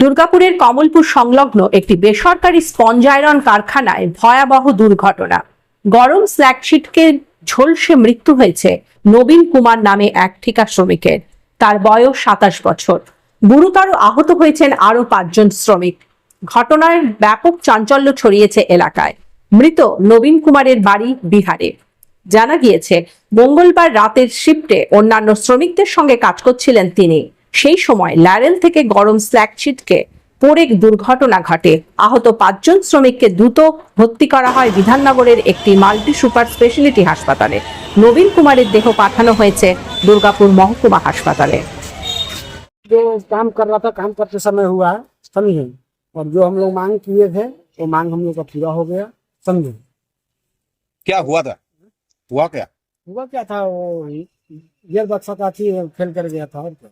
দুর্গাপুরের কমলপুর সংলগ্ন একটি বেসরকারি স্পঞ্জ আয়রন কারখানায় ভয়াবহ দুর্ঘটনা। গরম স্ল্যাকশিটকে ঝলসে মৃত্যু হয়েছে নবীন কুমার নামে এক ঠিকা শ্রমিকের। তার বয়স সাতাশ বছর। গুরুতর আহত হয়েছেন আরও পাঁচজন শ্রমিক। ঘটনার ব্যাপক চাঞ্চল্য ছড়িয়েছে এলাকায়। মৃত নবীন কুমারের বাড়ি বিহারে। জানা গিয়েছে, মঙ্গলবার রাতের শিফটে অন্যান্য শ্রমিকদের সঙ্গে কাজ করছিলেন তিনি। সেই সময় ল্যারেল থেকে গরম স্ল্যাক ছিটকে পড়ে দুর্ঘটনা ঘটে আহত পাঁচজন শ্রমিককে দ্রুত ভর্তি করা হয় বিধাননগরের একটি মাল্টি সুপার স্পেশালিটি হাসপাতালে নবীন কুমারের দেহ পাঠানো হয়েছে দুর্গাপুর মহকুমা হাসপাতালে जो काम कर रहा था काम करते समय हुआ है समझे और जो हम लोग मांग किए थे वो मांग हम लोग का पूरा हो गया समझे क्या हुआ था हुआ क्या हुआ क्या था वो गियर बक्सा का थी फेल कर गया था और क्या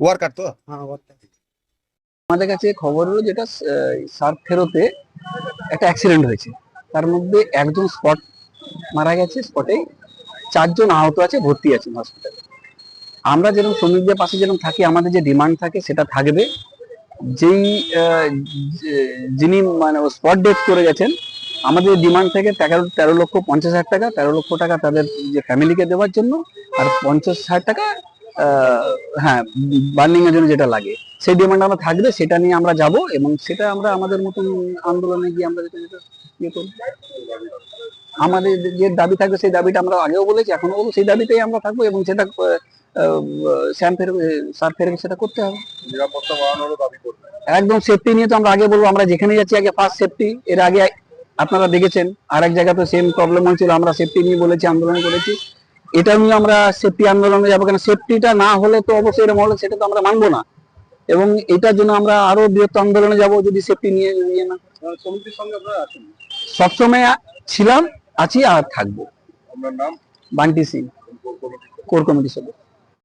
ওয়ার্কার তো? হ্যাঁ ওয়ার্কার। আমাদের কাছে খবর হলো যেটা সার্ক ফেরোতে একটা অ্যাক্সিডেন্ট হয়েছে। তার মধ্যে একজন স্পট মারা গেছে স্পটে চারজন আহত আছে ভর্তি আছেন হসপিটালে আমরা যেরকম শ্রমিকদের পাশে যেরকম থাকি আমাদের যে ডিমান্ড থাকে সেটা থাকবে। যেই যিনি মানে স্পট ডেথ করে গেছেন আমাদের ডিমান্ড থেকে তেরো তেরো লক্ষ পঞ্চাশ হাজার টাকা তেরো লক্ষ টাকা তাদের যে ফ্যামিলিকে দেওয়ার জন্য আর পঞ্চাশ হাজার টাকা হ্যাঁ বার্নিং এর জন্য যেটা লাগে। সেই ডিমান্ড আমরা থাকবে সেটা নিয়ে আমরা যাব এবং সেটা আমরা আমাদের মতন আন্দোলনে গিয়ে আমরা যেটা যেটা ইয়ে করব। আমাদের যে দাবি থাকবে সেই দাবিটা আমরা আগেও বলেছি এখনও বলব সেই দাবিতেই আমরা থাকব এবং সেটা স্যাম ফের সার ফের সেটা করতে হবে। নিরাপত্তা বাড়ানোরও দাবি করবে। একদম সেফটি নিয়ে তো আমরা আগে বলব আমরা যেখানে যাচ্ছি আগে ফার্স্ট সেফটি এর আগে আপনারা দেখেছেন আর এক জায়গাতে সেম প্রবলেম হয়েছিল আমরা সেফটি নিয়ে বলেছি আন্দোলন করেছি। এটা নিয়ে আমরা সেফটি আন্দোলনে যাব কেন? সেফটিটা না হলে তো অবশ্যই এরকম হলে সেটা তো আমরা মানবো না। এবং এটার জন্য আমরা আরও বৃহত্তর আন্দোলনে যাব যদি সেফটি নিয়ে নিয়ে না। সবসময় ছিলাম আছি আর থাকব। বান্টি সিং কোর কমিটির সদস্য।